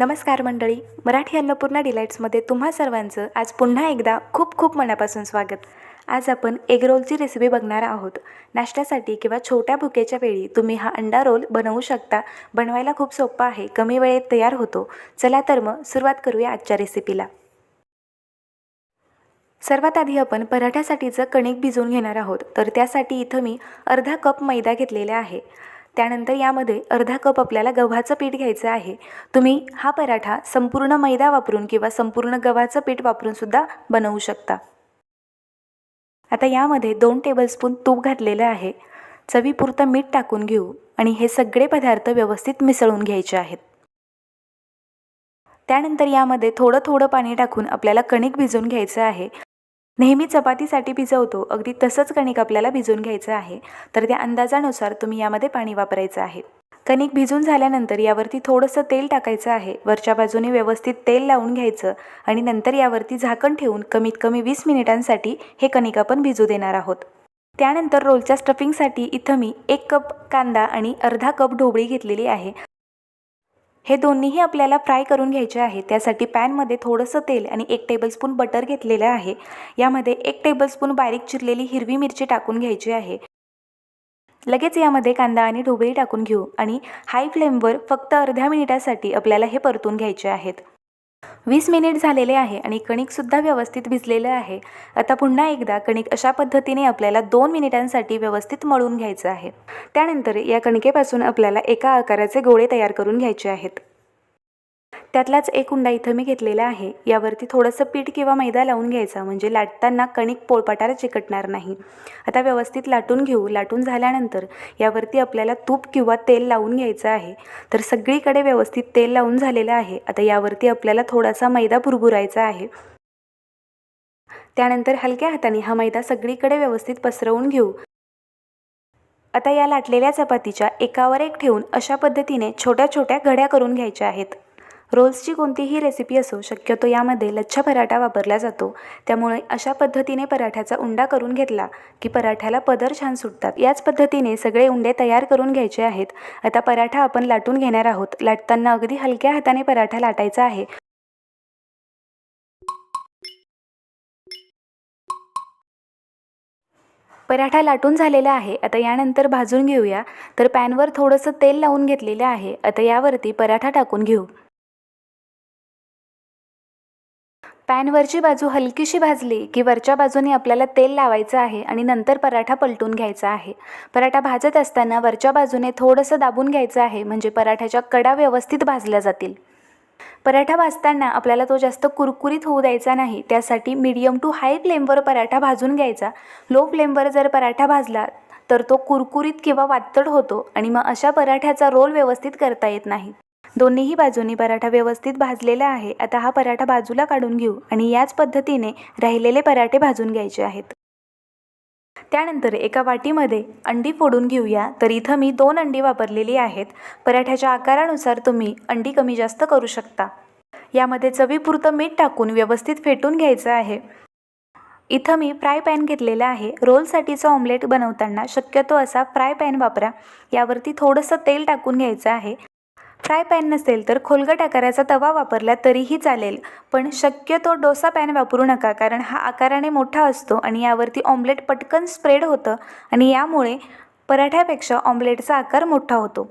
नमस्कार मंडळी मराठी अन्नपूर्णा डिलाईट्समध्ये तुम्हा सर्वांचं आज पुन्हा एकदा खूप खूप मनापासून स्वागत. आज आपण एग रोलची रेसिपी बघणार आहोत. नाश्त्यासाठी किंवा छोट्या भुकेच्या वेळी तुम्ही हा अंडा रोल बनवू शकता. बनवायला खूप सोपा आहे कमी वेळेत तयार होतो. चला तर मग सुरुवात करूया आजच्या रेसिपीला सर्वात आधी आपण पराठ्यासाठीचं कणिक भिजवून घेणार आहोत. तर त्यासाठी इथं मी अर्धा कप मैदा घेतलेला आहे. त्यानंतर यामध्ये अर्धा कप आपल्याला गव्हाचं पीठ घ्यायचं आहे. तुम्ही हा पराठा संपूर्ण मैदा वापरून किंवा संपूर्ण गव्हाचं पीठ वापरून सुद्धा बनवू शकता. आता यामध्ये दोन टेबलस्पून तूप घातलेलं आहे. चवीपुरतं मीठ टाकून घेऊ आणि हे सगळे पदार्थ व्यवस्थित मिसळून घ्यायचे आहेत. त्यानंतर यामध्ये थोडं थोडं पाणी टाकून आपल्याला कणिक भिजून घ्यायचं आहे. नेहमी चपातीसाठी भिजवतो. अगदी तसंच कणिक आपल्याला भिजवून घ्यायचं आहे. तर त्या अंदाजानुसार तुम्ही यामध्ये पाणी वापरायचं आहे. कणिक भिजून झाल्यानंतर यावरती थोडंसं तेल टाकायचं आहे. वरच्या बाजूने व्यवस्थित तेल लावून घ्यायचं आणि नंतर यावरती झाकण ठेवून कमीत कमी वीस मिनिटांसाठी हे कणिक आपण भिजू देणार आहोत. त्यानंतर रोलच्या स्टफिंगसाठी इथं मी एक कप कांदा आणि अर्धा कप ढोबळी घेतलेली आहे. हे दोन्हीही आपल्याला फ्राय करून घ्यायचे आहे. त्यासाठी पॅनमध्ये थोडंसं तेल आणि एक टेबलस्पून बटर घेतलेलं आहे. यामध्ये एक टेबलस्पून बारीक चिरलेली हिरवी मिरची टाकून घ्यायची आहे. लगेच यामध्ये कांदा आणि ढोबळी टाकून घेऊ आणि हाय फ्लेमवर फक्त अर्ध्या मिनिटासाठी आपल्याला हे परतून घ्यायचे आहेत. वीस मिनिट झालेले आहे आणि कणिकसुद्धा व्यवस्थित भिजलेलं आहे. आता पुन्हा एकदा कणिक अशा पद्धतीने आपल्याला दोन मिनिटांसाठी व्यवस्थित मळून घ्यायचं आहे. त्यानंतर या कणकेपासून आपल्याला एका आकाराचे गोळे तयार करून घ्यायचे आहेत. त्यातलाच एक उंडा इथं मी घेतलेला आहे. यावरती थोडंसं पीठ किंवा मैदा लावून घ्यायचा. म्हणजे लाटताना कणिक पोळपाटाला चिकटणार नाही. आता व्यवस्थित लाटून घेऊ. लाटून झाल्यानंतर यावरती आपल्याला तूप किंवा तेल लावून घ्यायचं आहे. तर सगळीकडे व्यवस्थित तेल लावून झालेलं आहे. आता यावरती आपल्याला थोडासा मैदा भुरभुरायचा आहे. त्यानंतर हलक्या हाताने हा मैदा सगळीकडे व्यवस्थित पसरवून घेऊ. आता या लाटलेल्या चपातीच्या एकावर एक ठेवून अशा पद्धतीने छोट्या छोट्या घड्या करून घ्यायच्या आहेत. रोल्सची कोणतीही रेसिपी असो शक्यतो यामध्ये लच्छा पराठा वापरला जातो. त्यामुळे अशा पद्धतीने पराठ्याचा उंडा करून घेतला की पराठ्याला पदर छान सुटतात. याच पद्धतीने सगळे उंडे तयार करून घ्यायचे आहेत. आता पराठा आपण लाटून घेणार आहोत. लाटताना अगदी हलक्या हाताने पराठा लाटायचा आहे. पराठा लाटून झालेला आहे. आता यानंतर भाजून घेऊया. तर पॅनवर थोडंसं तेल लावून घेतलेलं आहे. आता यावरती पराठा टाकून घेऊ. पॅनवरची बाजू हलकीशी भाजली की वरच्या बाजूने आपल्याला तेल लावायचं आहे आणि नंतर पराठा पलटून घ्यायचा आहे. पराठा भाजत असताना वरच्या बाजूने थोडंसं दाबून घ्यायचं आहे म्हणजे पराठ्याच्या कडा व्यवस्थित भाजल्या जातील. पराठा भाजताना आपल्याला तो जास्त कुरकुरीत होऊ द्यायचा नाही त्यासाठी मीडियम टू हाय फ्लेमवर पराठा भाजून घ्यायचा. लो फ्लेमवर जर पराठा भाजला तर तो कुरकुरीत किंवा वातड होतो आणि मग अशा पराठ्याचा रोल व्यवस्थित करता येत नाही. दोन्हीही बाजूनी पराठा व्यवस्थित भाजलेला आहे. आता हा पराठा बाजूला काढून घेऊ आणि याच पद्धतीने राहिलेले पराठे भाजून घ्यायचे आहेत. त्यानंतर एका वाटीमध्ये अंडी फोडून घेऊया. तर इथं मी दोन अंडी वापरलेली आहेत. पराठ्याच्या आकारानुसार तुम्ही अंडी कमी जास्त करू शकता. यामध्ये चवीपुरतं मीठ टाकून व्यवस्थित फेटून घ्यायचं आहे. इथं मी फ्राय पॅन घेतलेला आहे. रोलसाठीचं ऑमलेट बनवताना शक्यतो असा फ्राय पॅन वापरा. यावरती थोडंसं तेल टाकून घ्यायचं आहे. फ्राय पॅन नसेल तर खोलगट आकाराचा तवा वापरला तरीही चालेल. पण शक्यतो डोसा पॅन वापरू नका कारण हा आकाराने मोठा असतो आणि यावरती ऑमलेट पटकन स्प्रेड होतं आणि यामुळे पराठ्यापेक्षा ऑमलेटचा आकार मोठा होतो.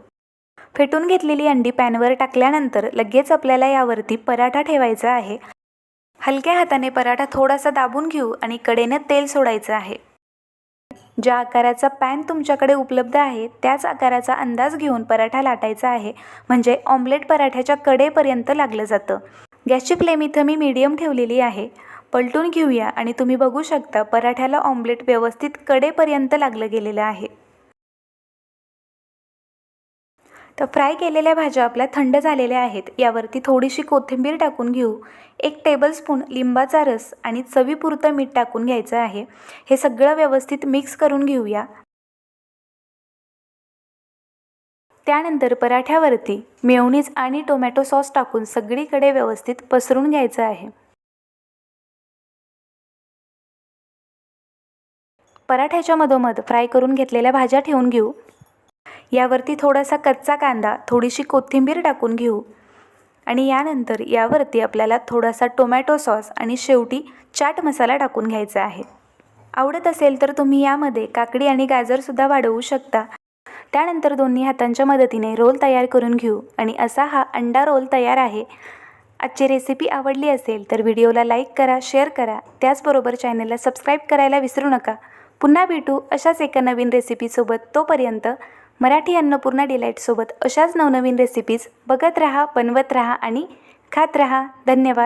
फेटून घेतलेली अंडी पॅनवर टाकल्यानंतर लगेच आपल्याला यावरती पराठा ठेवायचा आहे. हलक्या हाताने पराठा थोडासा दाबून घेऊ आणि कडेनं तेल सोडायचं आहे. ज्या आकाराचा पॅन तुमच्याकडे उपलब्ध आहे त्याच आकाराचा अंदाज घेऊन पराठा लाटायचा आहे. म्हणजे ऑमलेट पराठ्याच्या कडेपर्यंत लागलं जातं. गॅसची फ्लेम इथं मी मीडियम ठेवलेली आहे. पलटून घेऊया आणि तुम्ही बघू शकता पराठ्याला ऑमलेट व्यवस्थित कडेपर्यंत लागलं गेलेलं आहे. तर फ्राय केलेल्या भाज्या आपल्या थंड झालेल्या आहेत. यावरती थोडीशी कोथिंबीर टाकून घेऊ. एक टेबलस्पून लिंबाचा रस आणि चवीपुरतं मीठ टाकून घ्यायचं आहे. हे सगळं व्यवस्थित मिक्स करून घेऊया. त्यानंतर पराठ्यावरती मेवणीज आणि टोमॅटो सॉस टाकून सगळीकडे व्यवस्थित पसरून घ्यायचं आहे. पराठ्याच्या मधोमध फ्राय करून घेतलेल्या भाज्या ठेवून घेऊ. यावरती थोडासा कच्चा कांदा थोडीशी कोथिंबीर टाकून घेऊ. आणि यानंतर यावरती आपल्याला थोडासा टोमॅटो सॉस आणि शेवटी चाट मसाला टाकून घ्यायचा आहे. आवडत असेल तर तुम्ही यामध्ये काकडी आणि गाजरसुद्धा वाढवू शकता. त्यानंतर दोन्ही हातांच्या मदतीने रोल तयार करून घेऊ. आणि असा हा अंडा रोल तयार आहे. आजची रेसिपी आवडली असेल तर व्हिडिओला लाईक करा शेअर करा. त्याचबरोबर चॅनलला सबस्क्राईब करायला विसरू नका. पुन्हा भेटू अशाच एका नवीन रेसिपीसोबत तोपर्यंत मराठी अन्नपूर्णा डिलाईटसोबत अशाच नवनवीन रेसिपीज बघत राहा बनवत राहा आणि खात राहा. धन्यवाद.